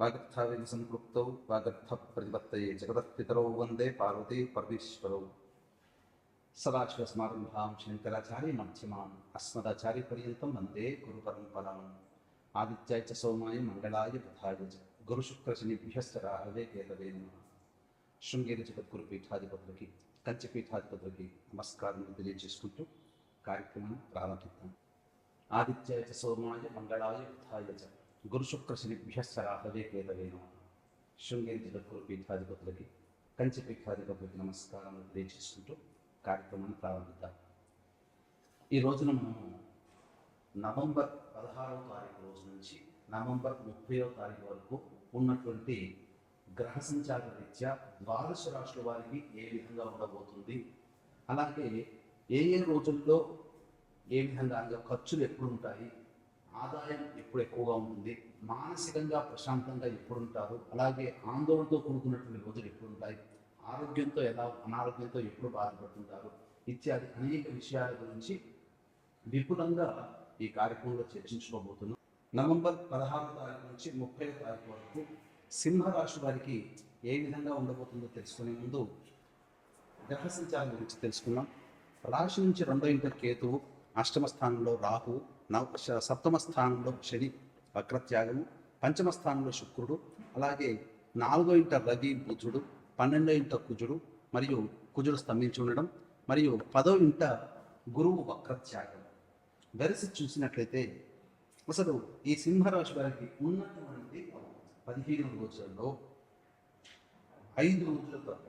वागर्थावेन संपृक्तौ वागर्थ प्रतिपत्तये जगतस्थितरौ वंदे पार्वती परमेश्वरौ। सदाशिवसमारम्भां शङ्कराचार्य मध्यमाम्, अस्मदाचार्यपर्यन्तं वंदे गुरुपरम्पराम्। आदित्याय च सौमाय मङ्गलाय बुधाय च गुरुशुक्रशनिभ्यश्च राहवे केतवे नमः। ಶೃಂಗೇರಿ ಜಗದ್ಗುರುಪೀಠಾಧಿಪತಿಗಳಿಗೆ ಕಂಚಪೀಠಾಧಿಪತಿಗಳಿಗೆ ನಮಸ್ಕಾರವನ್ನು గురుశుక్ర శని చ సోమాయ మంగళాయ శృంగేరి జగద్గురు పీఠాధిపతులకి కంచి పీఠాధిపతులకి నమస్కారం తెలియజేసుకుంటూ కార్యక్రమాన్ని ప్రారంభిద్దాం. ఈ రోజున మనము నవంబర్ పదహారవ తారీఖు రోజు నుంచి నవంబర్ ముప్పైవ తారీఖు వరకు ఉన్నటువంటి గ్రహ సంచార రీత్యా ద్వాదశ రాశుల వారికి ఏ విధంగా ఉండబోతుంది? అలాగే ఏ ఏ రోజుల్లో ఏ విధంగా అనగా ఖర్చులు ఎప్పుడు ఉంటాయి ఆదాయం ఎప్పుడు ఎక్కువగా ఉంటుంది మానసికంగా ప్రశాంతంగా ఎప్పుడు ఉంటారు అలాగే ఆందోళనతో కూడుకున్నటువంటి రోజులు ఎప్పుడు ఉంటాయి ఆరోగ్యంతో ఎలా అనారోగ్యంతో ఎప్పుడు బాధపడుతుంటారు ఇత్యాది అనేక విషయాల గురించి విపులంగా ఈ కార్యక్రమంలో చర్చించుకోబోతున్నాం. నవంబర్ పదహారో తారీఖు నుంచి ముప్పై తారీఖు వరకు సింహరాశి వారికి ఏ విధంగా ఉండబోతుందో తెలుసుకునే ముందు గ్రహ సంచారం గురించి తెలుసుకున్నాం రాశి నుంచి రెండో ఇంటర్ కేతువు అష్టమ స్థానంలో రాహు నవ శ- సప్తమ స్థానంలో శని వక్రత్యాగము పంచమ స్థానంలో శుక్రుడు అలాగే నాలుగో ఇంట రవి బుధుడు పన్నెండో ఇంట కుజుడు మరియు కుజుడు స్తంభించి ఉండడం మరియు పదో ఇంట గురువు వక్రత్యాగం. వెరసి చూసినట్లయితే అసలు ఈ సింహరాశి వారికి ఉన్నటువంటి పదిహేను రోజులలో ఐదు రోజులు తప్ప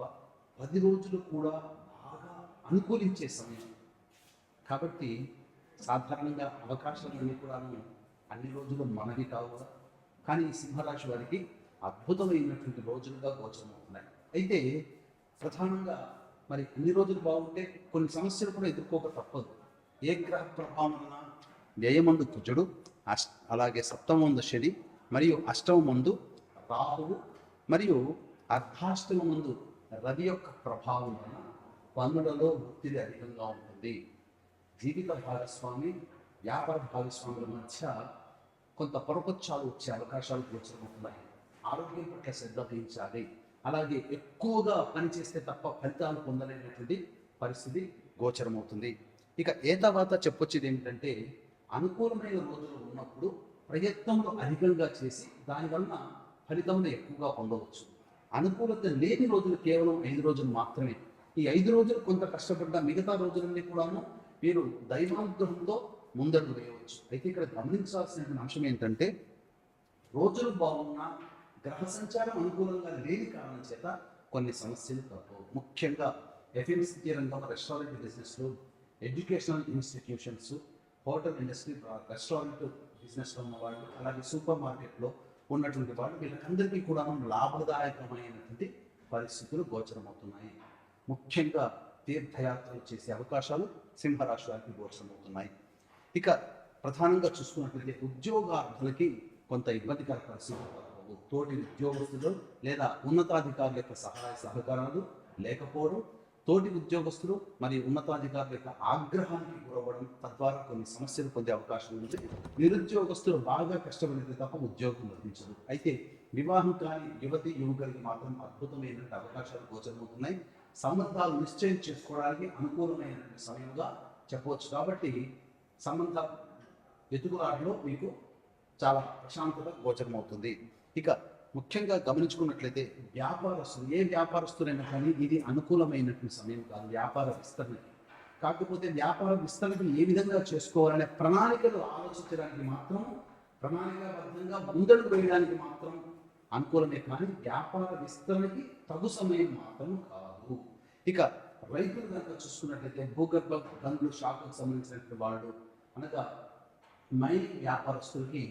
పది రోజులు కూడా బాగా అనుకూలించే సమయం. కాబట్టి సాధారణంగా అవకాశాలన్నీ కూడా అన్ని రోజులు మనవి కావు కానీ సింహరాశి వారికి అద్భుతమైనటువంటి రోజులుగా గోచరమవుతున్నాయి అయితే ప్రధానంగా మరి అన్ని రోజులు బాగుంటే కొన్ని సమస్యలు కూడా ఎదుర్కోక తప్పదు. ఏ గ్రహ ప్రభావం వలన వ్యయమందు కుజుడు అష్ అలాగే సప్తమందు శని మరియు అష్టమందు రాహువు మరియు అర్ధాష్టమందు రవి యొక్క ప్రభావం వలన పనులలో ఒత్తిడి అధికంగా ఉంటుంది. జీవిత భాగస్వామి వ్యాపార భాగస్వాముల మధ్య కొంత పొరపచ్చాలు వచ్చే అవకాశాలు గోచరమవుతున్నాయి. ఆరోగ్యం పట్ల శ్రద్ధ వహించాలి. అలాగే ఎక్కువగా పనిచేస్తే తప్ప ఫలితాలు పొందలేనటువంటి పరిస్థితి గోచరమవుతుంది. ఇక ఏ తర్వాత చెప్పొచ్చేది ఏమిటంటే అనుకూలమైన రోజులు ఉన్నప్పుడు ప్రయత్నంలో అధికంగా చేసి దానివల్ల ఫలితంలో ఎక్కువగా పొందవచ్చు. అనుకూలత లేని రోజులు కేవలం ఐదు రోజులు మాత్రమే. ఈ ఐదు రోజులు కొంత కష్టపడ్డ మిగతా రోజులన్నీ కూడాను మీరు దైవాగ్రహంతో ముందడుగు వేయవచ్చు. అయితే ఇక్కడ గమనించాల్సిన అంశం ఏంటంటే రోజులు బాగున్నా గ్రహ సంచారం అనుకూలంగా లేని కారణం చేత కొన్ని సమస్యలు తప్పవు. ముఖ్యంగా ఎఫ్ఎంసీజీ రంగం రెస్టారెంట్ బిజినెస్లు educational institutions hotel industry restaurant బిజినెస్లో ఉన్న వాళ్ళు అలాగే సూపర్ మార్కెట్లో ఉన్నటువంటి వాళ్ళు వీళ్ళకందరికీ కూడా లాభదాయకమైనటువంటి పరిస్థితులు గోచరమవుతున్నాయి. ముఖ్యంగా తీర్థయాత్రలు చేసే అవకాశాలు సింహరాశి వారికి ఇక ప్రధానంగా చూసుకున్నట్లయితే ఉద్యోగార్థులకి కొంత ఇబ్బందికర పరిస్థితులు తోటి ఉద్యోగస్తులు లేదా ఉన్నతాధికారుల యొక్క సహాయ సహకారాలు లేకపోవడం తోటి ఉద్యోగస్తులు మరియు ఉన్నతాధికారుల యొక్క ఆగ్రహానికి గురవ్వడం తద్వారా కొన్ని సమస్యలు పొందే అవకాశం ఉంది. నిరుద్యోగస్తులు బాగా కష్టపడితే తప్ప ఉద్యోగం లభించదు. అయితే వివాహం కాని యువతి యువకులకి మాత్రం అద్భుతమైనటువంటి అవకాశాలు గోచరమవుతున్నాయి. సంబంధాలు నిశ్చయం చేసుకోవడానికి అనుకూలమైన సమయంగా చెప్పవచ్చు. కాబట్టి సంబంధ వెతుకులాటలో మీకు చాలా ప్రశాంతత గోచరమవుతుంది. ఇక ముఖ్యంగా గమనించుకున్నట్లయితే వ్యాపారస్తులు ఏ వ్యాపారస్తులైనా కానీ ఇది అనుకూలమైనటువంటి సమయం కాదు వ్యాపార విస్తరణకి కాకపోతే వ్యాపార విస్తరణకు ఏ విధంగా చేసుకోవాలనే ప్రణాళికలు ఆలోచించడానికి మాత్రం ప్రణాళికాబద్ధంగా ముందడుగు వేయడానికి మాత్రం అనుకూలమే. కానీ వ్యాపార విస్తరణకి తగు సమయం మాత్రం కాదు. ఇక రైతులు కనుక చూసుకున్నట్లయితే భూగర్భ గనులు శాఖకు సంబంధించినటువంటి వాళ్ళు అనగా మైనింగ్ వ్యాపారస్తులకి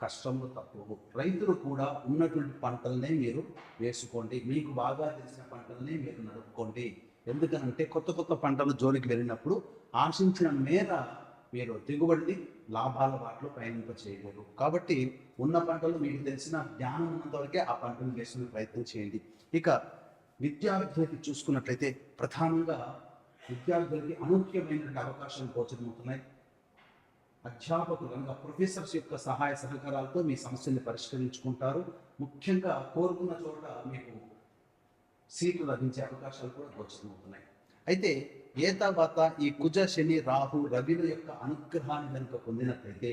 కష్టములు తక్కువ. రైతులు కూడా ఉన్నటువంటి పంటలనే మీరు వేసుకోండి. మీకు బాగా తెలిసిన పంటలనే మీరు నడుపుకోండి. ఎందుకనంటే కొత్త కొత్త పంటలు జోలికి వెళ్ళినప్పుడు ఆశించిన మేర మీరు దిగుబడిని లాభాల వాటిలో ప్రయాణింప చేయలేరు. కాబట్టి ఉన్న పంటలు మీకు తెలిసిన జ్ఞానం ఉన్నంతవరకే ఆ పంటలు వేసుకునే ప్రయత్నం చేయండి. ఇక విద్యార్థులకి చూసుకున్నట్లయితే ప్రధానంగా విద్యార్థులకి అనూహ్యమైనటువంటి అవకాశాలు గోచరమవుతున్నాయి. అధ్యాపకులు అనగా ప్రొఫెసర్స్ యొక్క సహాయ సహకారాలతో మీ సమస్యల్ని పరిష్కరించుకుంటారు. ముఖ్యంగా కోరుకున్న చోట మీకు సీట్లు లభించే అవకాశాలు కూడా గోచరమవుతున్నాయి. అయితే ఏతావాత ఈ కుజ శని రాహు రవిల యొక్క అనుగ్రహాన్ని కనుక పొందినట్లయితే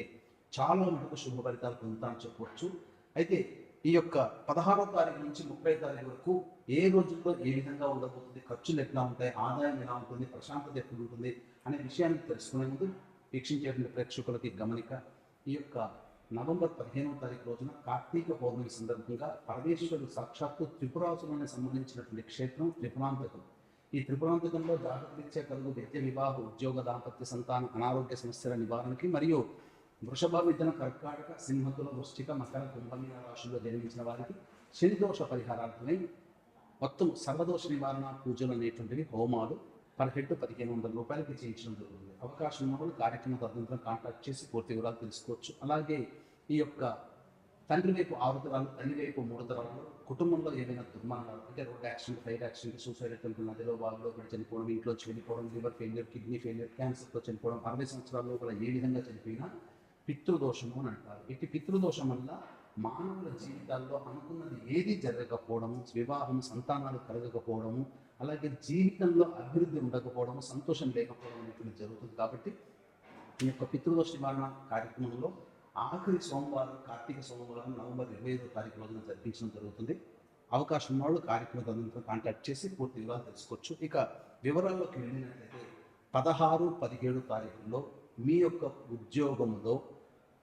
చాలా మటుకు శుభ ఫలితాలు పొందుతామని చెప్పవచ్చు. అయితే ఈ యొక్క పదహారో తారీఖు నుంచి ముప్పై తారీఖు వరకు ఏ రోజుల్లో ఏ విధంగా ఉండబోతుంది ఖర్చులు ఎట్లా ఉంటాయి ఆదాయం ఎలా ఉంటుంది ప్రశాంతత ఎప్పుడు ఉంటుంది అనే విషయాన్ని తెలుసుకునే ముందు వీక్షించేటువంటి ప్రేక్షకులకి గమనిక ఈ యొక్క నవంబర్ పదిహేనవ తారీఖు రోజున కార్తీక పౌర్ణమి సందర్భంగా పరమేశ్వరుడు సాక్షాత్తు త్రిపురాసురానికి సంబంధించినటువంటి క్షేత్రం త్రిపురాంతకం. ఈ త్రిపురాంతకంలో జాగ్రత్త కలుగు విద్య వివాహ ఉద్యోగ దాంపత్య సంతాన అనారోగ్య సమస్యల నివారణకి మరియు వృషభ విద్యను కర్కాటక సింహతుల వృష్టిక మకర కుంభమీన రాశుల్లో జన్మించిన వారికి శనిదోష పరిహారార్థమై మొత్తం సర్వదోష నివారణ పూజలు అనేటువంటివి హోమాలు పర్ హెడ్ పదిహేను వందల రూపాయలకి చేయించడం జరుగుతుంది. అవకాశం ఉన్న కార్యక్రమ కార్యక్రమం తదనంతరం కాంటాక్ట్ చేసి పూర్తి వివరాలు తెలుసుకోవచ్చు. అలాగే ఈ యొక్క తండ్రి వైపు ఆరుతరాలు తల్లి వైపు మూడు తరాలు కుటుంబంలో ఏదైనా దుర్మరణాలు అంటే road accident fire accident suicide attempt నదిలో వాళ్ళలో పడి చనిపోవడం ఇంట్లో చనిపోవడం లివర్ ఫెయిల్యూర్ కిడ్నీ ఫెయిలియర్ క్యాన్సర్తో చనిపోవడం అరవై సంవత్సరాల కూడా ఏ విధంగా చనిపోయినా పితృదోషము అని అంటారు. ఇటు పితృదోషం వల్ల మానవుల జీవితాల్లో అనుకున్నది ఏది జరగకపోవడము వివాహం సంతానాలు కలగకపోవడము అలాగే జీవితంలో అభివృద్ధి ఉండకపోవడము సంతోషం లేకపోవడం అనేటువంటి జరుగుతుంది కాబట్టి ఈ యొక్క పితృదోష నివారణ కార్యక్రమంలో ఆఖరి సోమవారం కార్తీక సోమవారం నవంబర్ ఇరవై ఐదో తారీఖు రోజున జరిపించడం జరుగుతుంది. అవకాశం ఉన్నవాళ్ళు కార్యక్రమ కాంటాక్ట్ చేసి పూర్తి వివరాలు తెలుసుకోవచ్చు. ఇక వివరాల్లోకి వెళ్ళినట్లయితే పదహారు పదిహేడు తారీఖుల్లో మీ యొక్క ఉద్యోగంలో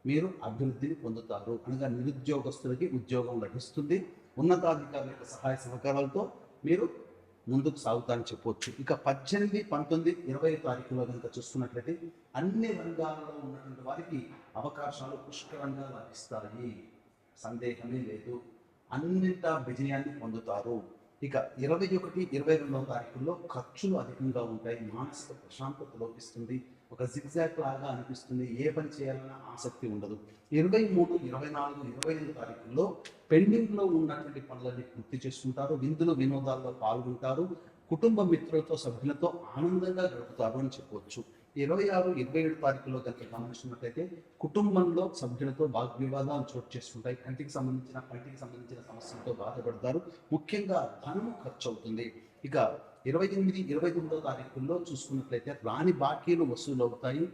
మీరు అభివృద్ధిని పొందుతారు. అనగా నిరుద్యోగస్తులకి ఉద్యోగం లభిస్తుంది. ఉన్నతాధికారుల యొక్క సహాయ సహకారాలతో మీరు ముందుకు సాగుతారని చెప్పవచ్చు ఇక పద్దెనిమిది పంతొమ్మిది ఇరవై తారీఖులో కనుక చూస్తున్నట్లయితే అన్ని రంగాలలో ఉన్నటువంటి వారికి అవకాశాలు పుష్కలంగా లభిస్తాయి. సందేహమే లేదు. అన్నింటా విజయాన్ని పొందుతారు. ఇక ఇరవై ఒకటి ఇరవై రెండవ తారీఖుల్లో ఖర్చులు అధికంగా ఉంటాయి. మానసిక ప్రశాంతత లోపిస్తుంది. ఒక జిగ్జాగ్ లాగా అనిపిస్తుంది. ఏ పని చేయాలన్న ఆసక్తి ఉండదు. ఇరవై మూడు ఇరవై నాలుగు ఇరవై ఐదు తారీఖుల్లో పెండింగ్లో ఉన్నటువంటి పనులన్నీ పూర్తి చేసుకుంటారు. విందులు వినోదాల్లో పాల్గొంటారు. కుటుంబ మిత్రులతో సభ్యులతో ఆనందంగా గడుపుతారు అని చెప్పవచ్చు ఇరవై ఆరు ఇరవై ఏడు తారీఖులో కనుక గమనించినట్లయితే కుటుంబంలో సభ్యులతో వాగ్వివాదాలు చోటు చేసుకుంటాయి. కంటికి సంబంధించిన కంటికి సంబంధించిన సమస్యలతో బాధపడతారు. ముఖ్యంగా ధనము ఖర్చు అవుతుంది ఇక ఇరవై ఎనిమిది ఇరవై తొమ్మిదో తారీఖుల్లో చూసుకున్నట్లయితే రాని బాకీలు వసూలు అవుతాయి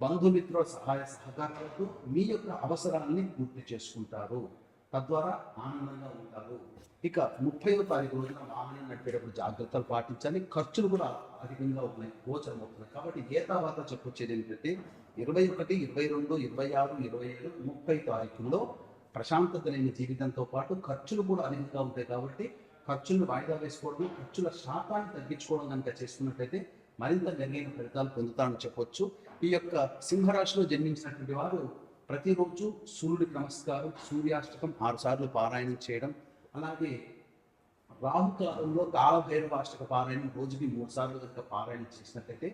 బంధుమిత్రుల సహాయ సహకారాలతో మీ యొక్క అవసరాన్ని పూర్తి చేసుకుంటారు. తద్వారా ఆనందంగా ఉంటారు. ఇక ముప్పైవ తారీఖు రోజున వాహనం నడిపేటప్పుడు జాగ్రత్తలు పాటించాలి. ఖర్చులు కూడా అధికంగా ఉన్నాయి. గోచరం అవుతున్నాయి కాబట్టి ఏ తర్వాత చెప్పొచ్చేది ఏంటంటే ఇరవై ఒకటి ఇరవై రెండు ఇరవై ఆరు ఇరవై ఏడు ముప్పై తారీఖుల్లో ప్రశాంతత లేని జీవితంతో పాటు ఖర్చులు కూడా అధికంగా ఉంటాయి కాబట్టి ఖర్చులను వాయిదా వేసుకోవడం ఖర్చుల శాతాన్ని తగ్గించుకోవడం కనుక చేసుకున్నట్లయితే మరింత మెరుగైన ఫలితాలు పొందుతామని చెప్పొచ్చు. ఈ యొక్క సింహరాశిలో జన్మించినటువంటి వారు ప్రతిరోజు సూర్యుడికి నమస్కారం సూర్యాష్టకం ఆరు సార్లు పారాయణం చేయడం అలాగే రాహుకాలంలో కాలభైరవాష్టక పారాయణం రోజుకి మూడు సార్లు కనుక పారాయణం చేసినట్లయితే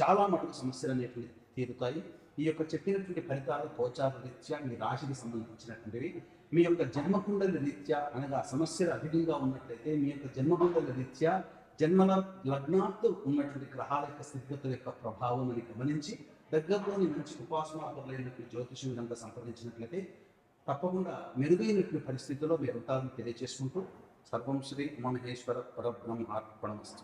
చాలా మటుకు సమస్యలు అనేటివి తీరుతాయి. ఈ యొక్క చెప్పినటువంటి ఫలితాలు గోచార రీత్యా మీ రాశికి సంబంధించినటువంటివి. మీ యొక్క జన్మకుండల రీత్యా అనగా సమస్యలు అధికంగా ఉన్నట్లయితే మీ యొక్క జన్మకుండల రీత్యా జన్మల లగ్నాత్తు ఉన్నటువంటి గ్రహాల యొక్క స్థితిగతుల యొక్క ప్రభావం అని గమనించి దగ్గరలోని మంచి ఉపాసనాపరులైనటువంటి జ్యోతిషం కనుక సంప్రదించినట్లయితే తప్పకుండా మెరుగైనటువంటి పరిస్థితుల్లో మీరు ఉంటారని తెలియజేసుకుంటూ సర్వం శ్రీ మహేశ్వర పరబ్రహ్మార్పణమస్తు